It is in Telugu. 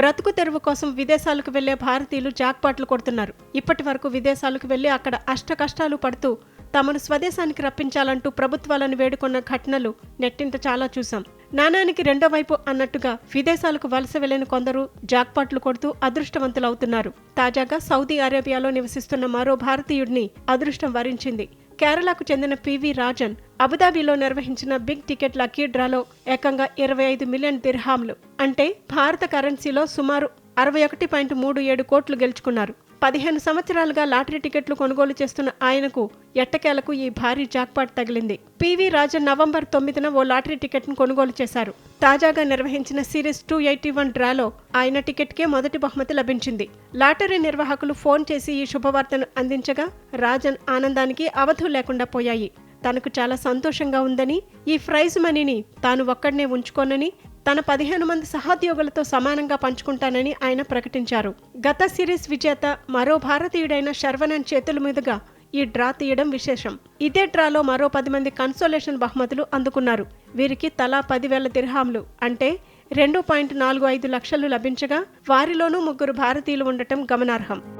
బ్రతుకు తెరువు కోసం విదేశాలకు వెళ్ళే భారతీయులు జాక్పాట్లు కొడుతున్నారు. ఇప్పటి వరకు విదేశాలకు వెళ్ళి అక్కడ అష్ట కష్టాలు పడుతూ తమను స్వదేశానికి రప్పించాలంటూ ప్రభుత్వాలను వేడుకున్న ఘటనలు నెట్టింట చాలా చూశాం. నాణానికి రెండో వైపు అన్నట్టుగా విదేశాలకు వలస వెళ్ళిన కొందరు జాక్పాట్లు కొడుతూ అదృష్టవంతులవుతున్నారు తాజాగా సౌదీ అరేబియాలో నివసిస్తున్న మరో భారతీయుడిని అదృష్టం వరించింది. కేరళకు చెందిన పివి రాజన్ అబుదాబిలో నిర్వహించిన బిగ్ టికెట్ లక్కీ డ్రాలో ఏకంగా ఇరవై ఐదు మిలియన్ దిర్హాంలు అంటే భారత కరెన్సీలో సుమారు అరవై ఒకటి పాయింట్ మూడు ఏడు కోట్లు గెలుచుకున్నారు. పదిహేను సంవత్సరాలుగా లాటరీ టికెట్లు కొనుగోలు చేస్తున్న ఆయనకు ఎట్టకేలకు ఈ భారీ జాక్పాట్ తగిలింది. పివి రాజన్ నవంబర్ తొమ్మిదిన ఓ లాటరీ టికెట్ను కొనుగోలు చేశారు. తాజాగా నిర్వహించిన సిరీస్ టూ ఎయిటీ వన్ డ్రాలో ఆయన టికెట్కే మొదటి బహుమతి లభించింది. లాటరీ నిర్వాహకులు ఫోన్ చేసి ఈ శుభవార్తను అందించగా రాజన్ ఆనందానికి అవధు లేకుండా పోయాయి. తనకు చాలా సంతోషంగా ఉందని ఈ ప్రైజ్ మనీని తాను ఒక్కడనే ఉంచుకోనని తన పదిహేను మంది సహోద్యోగులతో సమానంగా పంచుకుంటానని ఆయన ప్రకటించారు. గత సిరీస్ విజేత మరో భారతీయుడైన శర్వణన్ చేతుల మీదుగా ఈ డ్రా తీయడం విశేషం. ఇదే డ్రాలో మరో పది మంది కన్సోలేషన్ బహుమతులు అందుకున్నారు. వీరికి తలా పదివేల దిర్హాంలు అంటే రెండు పాయింట్ నాలుగు ఐదు లక్షలు లభించగా వారిలోనూ ముగ్గురు భారతీయులు ఉండటం గమనార్హం.